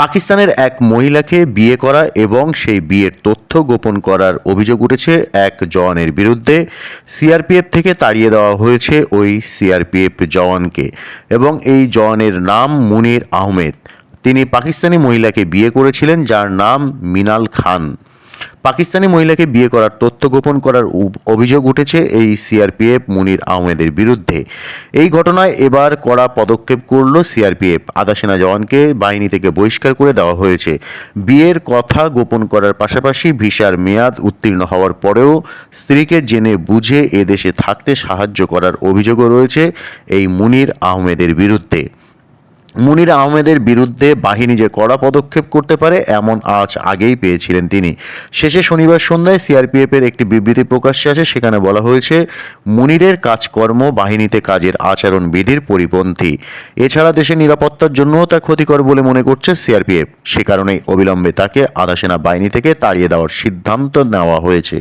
পাকিস্তানের এক মহিলাকে বিয়ে করা এবং সেই বিয়ের তথ্য গোপন করার অভিযোগ উঠেছে এক জওয়ানের বিরুদ্ধে। সিআরপিএফ থেকে তাড়িয়ে দেওয়া হয়েছে ওই সিআরপিএফ জওয়ানকে এবং এই জওয়ানের নাম মুনির আহমেদ। তিনি পাকিস্তানি মহিলাকে বিয়ে করেছিলেন, যার নাম মিনাল খান। পাকিস্তানি মহিলাকে বিয়ে করার তথ্য গোপন করার অভিযোগ উঠেছে এই সিআরপিএফ মুনির আহমেদের বিরুদ্ধে। এই ঘটনায় এবার কড়া পদক্ষেপ করল সিআরপিএফ। আধা সেনা জওয়ানকে বাহিনী থেকে বহিষ্কার করে দেওয়া হয়েছে। বিয়ের কথা গোপন করার পাশাপাশি ভিসার মেয়াদ উত্তীর্ণ হওয়ার পরেও স্ত্রীকে জেনে বুঝে এদেশে থাকতে সাহায্য করার অভিযোগও রয়েছে এই মুনির আহমেদের বিরুদ্ধে। মুনির আহমেদের বিরুদ্ধে বাহিনী যে কড়া পদক্ষেপ করতে পারে, এমন আজ আগেই পেয়েছিলেন তিনি। শেষে শনিবার সন্ধ্যায় সিআরপিএফের একটি বিবৃতি প্রকাশ্যে আসে, সেখানে বলা হয়েছে, মুনিরের কাজকর্ম বাহিনীতে কাজের আচরণ বিধির পরিপন্থী। এছাড়া দেশের নিরাপত্তার জন্যও তা ক্ষতিকর বলে মনে করছে সিআরপিএফ। সে কারণেই অবিলম্বে তাকে আধা সেনা বাহিনী থেকে তাড়িয়ে দেওয়ার সিদ্ধান্ত নেওয়া হয়েছে।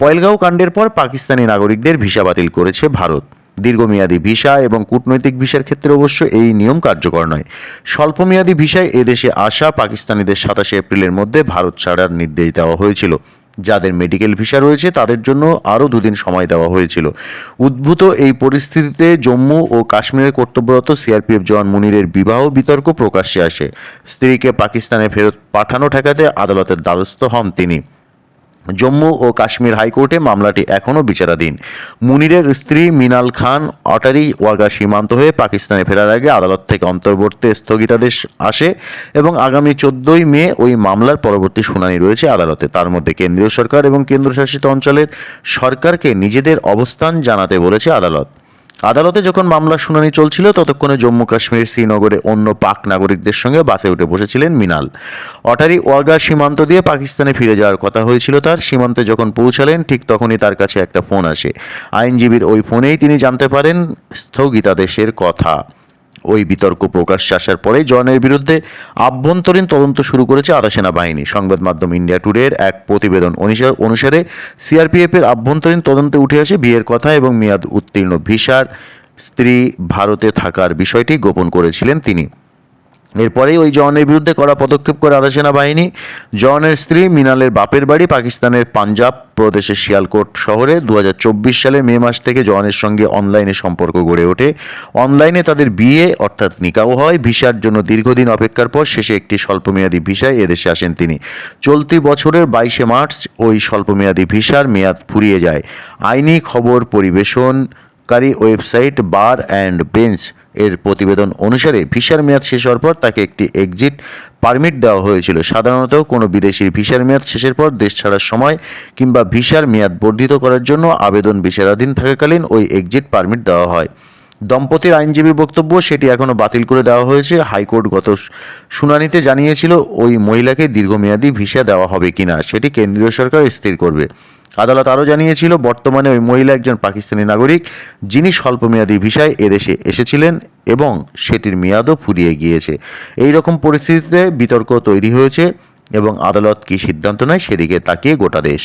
পয়লগাঁও কাণ্ডের পর পাকিস্তানি নাগরিকদের ভিসা বাতিল করেছে ভারত। দীর্ঘমেয়াদী ভিসা এবং কূটনৈতিক ভিসার ক্ষেত্রে অবশ্য এই নিয়ম কার্যকর নয়। স্বল্পমেয়াদী ভিসায় এদেশে আসা পাকিস্তানিদের সাতাশে এপ্রিলের মধ্যে ভারত ছাড়ার নির্দেশ দেওয়া হয়েছিল। যাদের মেডিকেল ভিসা রয়েছে, তাদের জন্য আরও দুদিন সময় দেওয়া হয়েছিল। উদ্ভূত এই পরিস্থিতিতে জম্মু ও কাশ্মীরের কর্তব্যরত সিআরপিএফ জওয়ান মুনিরের বিবাহ বিতর্ক প্রকাশ্যে আসে। স্ত্রীকে পাকিস্তানে ফেরত পাঠানো ঠেকাতে আদালতের দ্বারস্থ হন তিনি। জম্মু ও কাশ্মীর হাইকোর্টে মামলাটি এখনও বিচারাধীন। মুনিরের স্ত্রী মিনাল খান অটারি ওয়াগা সীমান্ত হয়ে পাকিস্তানে ফেরার আগে আদালত থেকে অন্তর্বর্তী স্থগিতাদেশ আসে এবং আগামী চোদ্দই মে ওই মামলার পরবর্তী শুনানি রয়েছে আদালতে। তার মধ্যে কেন্দ্রীয় সরকার এবং কেন্দ্রশাসিত অঞ্চলের সরকারকে নিজেদের অবস্থান জানাতে বলেছে আদালত। আদালতে যখন মামলার শুনানি চলছিল, ততক্ষণে জম্মু কাশ্মীর শ্রীনগরে অন্য পাক নাগরিকদের সঙ্গে বাসে উঠে বসেছিলেন মিনাল। অটারি ওয়াগা সীমান্ত দিয়ে পাকিস্তানে ফিরে যাওয়ার কথা হয়েছিল তার। সীমান্তে যখন পৌঁছালেন, ঠিক তখনই তার কাছে একটা ফোন আসে। আইনজীবীর ওই ফোনেই তিনি জানতে পারেন স্থগিতাদেশের কথা। ওই বিতর্ক প্রকাশ্যে আসার পরে জনের বিরুদ্ধে আভ্যন্তরীণ তদন্ত শুরু করেছে আধা সেনাবাহিনী। সংবাদ মাধ্যম ইন্ডিয়া টুডের এক প্রতিবেদন অনুসার- অনুসারে সিআরপিএফের আভ্যন্তরীণ তদন্তে উঠে আসে বিয়ের কথা এবং মেয়াদ উত্তীর্ণ ভিসার স্ত্রী ভারতে থাকার বিষয়টি গোপন করেছিলেন তিনি। এরপরেই ওই জওয়ানের বিরুদ্ধে করা পদক্ষেপ করে আধা সেনাবাহিনী, জওয়ানের স্ত্রী মিনালের বাপের বাড়ি পাকিস্তানের পাঞ্জাব প্রদেশের শিয়ালকোট শহরে। দু হাজার চব্বিশ সালে মে মাস থেকে জওয়ানের সঙ্গে অনলাইনে সম্পর্ক গড়ে ওঠে। অনলাইনে তাদের বিয়ে, অর্থাৎ নিকাও হয়। ভিসার জন্য দীর্ঘদিন অপেক্ষার পর শেষে একটি স্বল্পমেয়াদী ভিসায় এদেশে আসেন তিনি। চলতি বছরের বাইশে মার্চ ওই স্বল্পমেয়াদী ভিসার মেয়াদ ফুরিয়ে যায়। আইনি খবর পরিবেশনকারী ওয়েবসাইট বার অ্যান্ড বেঞ্চ এর প্রতিবেদন অনুসারে ভিসার মেয়াদ শেষ হওয়ার পর তাকে একটি এক্সিট পারমিট দেওয়া হয়েছিল। সাধারণত কোনো বিদেশির ভিসার মেয়াদ শেষের পর দেশ ছাড়ার সময় কিংবা ভিসার মেয়াদ বর্ধিত করার জন্য আবেদন বিচারাধীন থাকাকালীন ওই এক্সিট পারমিট দেওয়া হয়। দম্পতির আইনজীবীর বক্তব্য সেটি এখনও বাতিল করে দেওয়া হয়েছে। হাইকোর্ট গত শুনানিতে জানিয়েছিল, ওই মহিলাকে দীর্ঘমেয়াদী ভিসা দেওয়া হবে কিনা, সেটি কেন্দ্রীয় সরকার স্থির করবে। আদালত আরও জানিয়েছিল, বর্তমানে ওই মহিলা একজন পাকিস্তানি নাগরিক যিনি স্বল্পমেয়াদী ভিসায় এদেশে এসেছিলেন এবং সেটির মেয়াদও ফুরিয়ে গিয়েছে। এই রকম পরিস্থিতিতে বিতর্ক তৈরি হয়েছে এবং আদালত কি সিদ্ধান্ত নেয় সেদিকে তাকিয়ে গোটা দেশ।